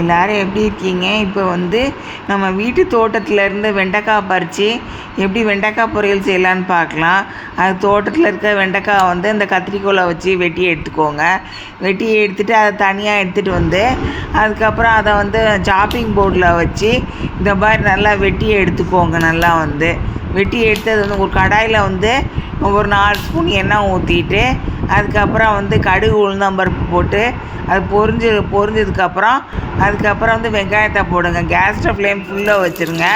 எல்லோரும் எப்படி இருக்கீங்க? இப்போ வந்து நம்ம வீட்டு தோட்டத்தில் இருந்து வெண்டைக்காய் பறித்து எப்படி வெண்டைக்காய் பொரியல் செய்யலான்னு பார்க்கலாம் அது தோட்டத்தில் இருக்க வெண்டைக்காய் வந்து இந்த கத்திரிக்கோலை வச்சு வெட்டி எடுத்துக்கோங்க. வெட்டி எடுத்துகிட்டு அதை தனியாக எடுத்துகிட்டு வந்து அதுக்கப்புறம் அதை வந்து சாப்பிங் போர்டில் வச்சு இந்த மாதிரி நல்லா வெட்டி எடுத்துக்கோங்க. நல்லா வந்து வெட்டி எடுத்து அது வந்து ஒரு கடாயில் வந்து ஒரு நாலு ஸ்பூன் எண்ணெய் ஊற்றிட்டு அதுக்கப்புறம் வந்து கடுகு உளுந்தம்பருப்பு போட்டு அது பொரிஞ்சு பொரிஞ்சதுக்கப்புறம் அதுக்கப்புறம் வந்து வெங்காயத்தை போடுங்க. கேஸ் ஸ்டவ் ஃப்ளேம் ஃபுல்லாக வச்சுருங்க.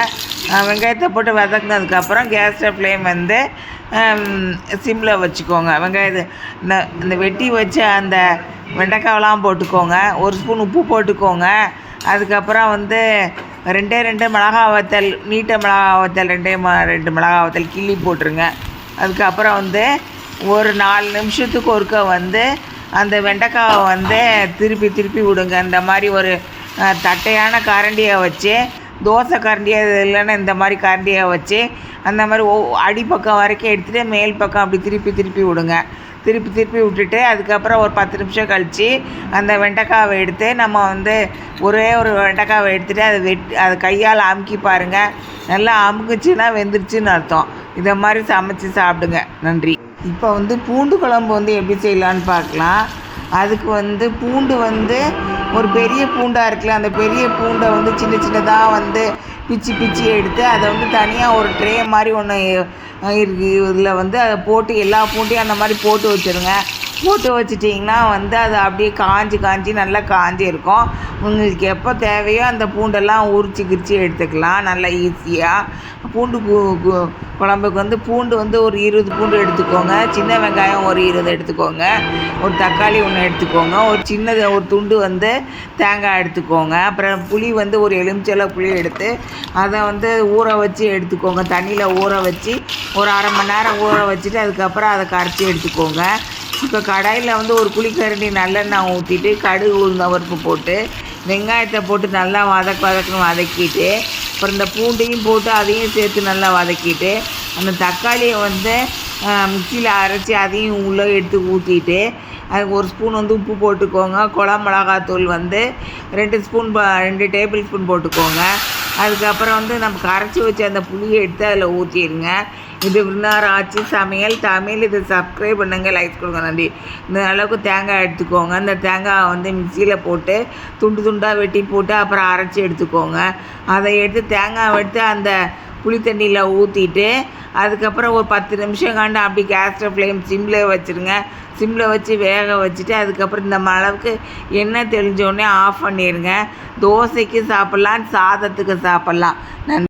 வெங்காயத்தை போட்டு வதக்குனதுக்கப்புறம் கேஸ் ஸ்டவ் ஃப்ளேம் வந்து சிம்மில் வச்சுக்கோங்க. வெங்காயத்தை இந்த இந்த வெட்டி வச்ச அந்த வெண்டைக்காவெலாம் போட்டுக்கோங்க. ஒரு ஸ்பூன் உப்பு போட்டுக்கோங்க. அதுக்கப்புறம் வந்து ரெண்டே ரெண்டு மிளகா வத்தல் நீட்ட மிளகா வத்தல் ரெண்டே ரெண்டு மிளகா வத்தல் கிள்ளி போட்டுருங்க. அதுக்கப்புறம் வந்து ஒரு நாலு நிமிஷத்துக்கு ஒருக்க வந்து அந்த வெண்டைக்காவை வந்து திருப்பி திருப்பி விடுங்க. இந்த மாதிரி ஒரு தட்டையான கரண்டியை வச்சு தோசை கரண்டியை இல்லைன்னா இந்த மாதிரி கரண்டியை வச்சு அந்த மாதிரி ஒ அடிப்பக்கம் வரைக்கும் எடுத்துகிட்டு மேல் பக்கம் அப்படி திருப்பி திருப்பி விடுங்க. திருப்பி திருப்பி விட்டுட்டு அதுக்கப்புறம் ஒரு பத்து நிமிஷம் கழித்து அந்த வெண்டைக்காவை எடுத்து நம்ம வந்து ஒரே ஒரு வெண்டைக்காவை எடுத்துகிட்டு அதை வெட் அதை கையால் அமுக்கி பாருங்கள் நல்லா அமுக்குச்சுன்னா வெந்துருச்சுன்னு அர்த்தம். இதை மாதிரி சமைச்சு சாப்பிடுங்க. நன்றி. இப்போ வந்து பூண்டு குழம்பு வந்து எப்படி செய்யலான்னு பார்க்கலாம். அதுக்கு வந்து பூண்டு வந்து ஒரு பெரிய பூண்டாக இருக்குல்ல அந்த பெரிய பூண்டை வந்து சின்ன சின்னதாக வந்து பிச்சு பிச்சு எடுத்து அதை வந்து தனியாக ஒரு ட்ரே மாதிரி ஒன்று இருக்கு. இதில் வந்து அதை போட்டு எல்லா பூண்டையும் அந்த மாதிரி போட்டு வச்சுருங்க. போட்டு வச்சிட்டிங்கன்னா வந்து அது அப்படியே காஞ்சி காஞ்சி நல்லா காஞ்சி இருக்கும். உங்களுக்கு எப்போ தேவையோ அந்த பூண்டெல்லாம் உரிச்சு கிரிச்சு எடுத்துக்கலாம். நல்லா ஈஸியாக பூண்டு பூ கு- குழம்புக்கு வந்து பூண்டு வந்து ஒரு இருபது பூண்டு எடுத்துக்கோங்க. சின்ன வெங்காயம் ஒரு இருபது எடுத்துக்கோங்க. ஒரு தக்காளி ஒன்று எடுத்துக்கோங்க. ஒரு சின்னது ஒரு துண்டு வந்து தேங்காய் எடுத்துக்கோங்க. அப்புறம் புளி வந்து ஒரு எலுமிச்சலை புளி எடுத்து அதை வந்து ஊற வச்சு எடுத்துக்கோங்க. தண்ணியில் ஊற வச்சு ஒரு அரை மணி நேரம் ஊற வச்சுட்டு அதுக்கப்புறம் அதை கரைச்சி எடுத்துக்கோங்க. இப்போ கடாயில் வந்து ஒரு குழிக்கரண்டி நல்லெண்ணெய் ஊற்றிட்டு கடுகு உளுந்த பருப்பு போட்டு வெங்காயத்தை போட்டு நல்லா வதக்க வதக்குன்னு வதக்கிட்டு அப்புறம் இந்த பூண்டையும் போட்டு அதையும் சேர்த்து நல்லா வதக்கிட்டு அந்த தக்காளியை வந்து மிக்சியில் அரைச்சி அதையும் உள்ளே எடுத்து ஊற்றிட்டு அதுக்கு ஒரு ஸ்பூன் வந்து உப்பு போட்டுக்கோங்க. குழா மிளகாத்தூள் வந்து ரெண்டு ஸ்பூன் ப- ரெண்டு டேபிள் ஸ்பூன் போட்டுக்கோங்க. அதுக்கப்புறம் வந்து நம்ம கரைச்சி வச்ச அந்த புளியை எடுத்து அதில் ஊற்றிடுங்க இது விருந்தார் ஆச்சு சமையல். தமிழ் இது சப்ஸ்கிரைப் பண்ணுங்கள் லைக் கொடுங்க நன்றி. இந்த அளவுக்கு தேங்காய் எடுத்துக்கோங்க. இந்த தேங்காய் வந்து மிக்சியில் போட்டு துண்டு துண்டாக வெட்டி போட்டு அப்புறம் அரைச்சி எடுத்துக்கோங்க. அதை எடுத்து தேங்காய் எடுத்து அந்த புளி தண்ணியில் ஊற்றிட்டு அதுக்கப்புறம் ஒரு பத்து நிமிஷம் காண்டு அப்படி கேஸ் ஃப்ளேம் சிம்மில் வச்சுருங்க. சிம்மில் வச்சு வேக வச்சுட்டு அதுக்கப்புறம் இந்த அளவுக்கு எண்ணெய் தெளிஞ்சோடனே ஆஃப் பண்ணிடுங்க தோசைக்கு சாப்பிட்லாம் சாதத்துக்கு சாப்பிட்லாம். நன்றி.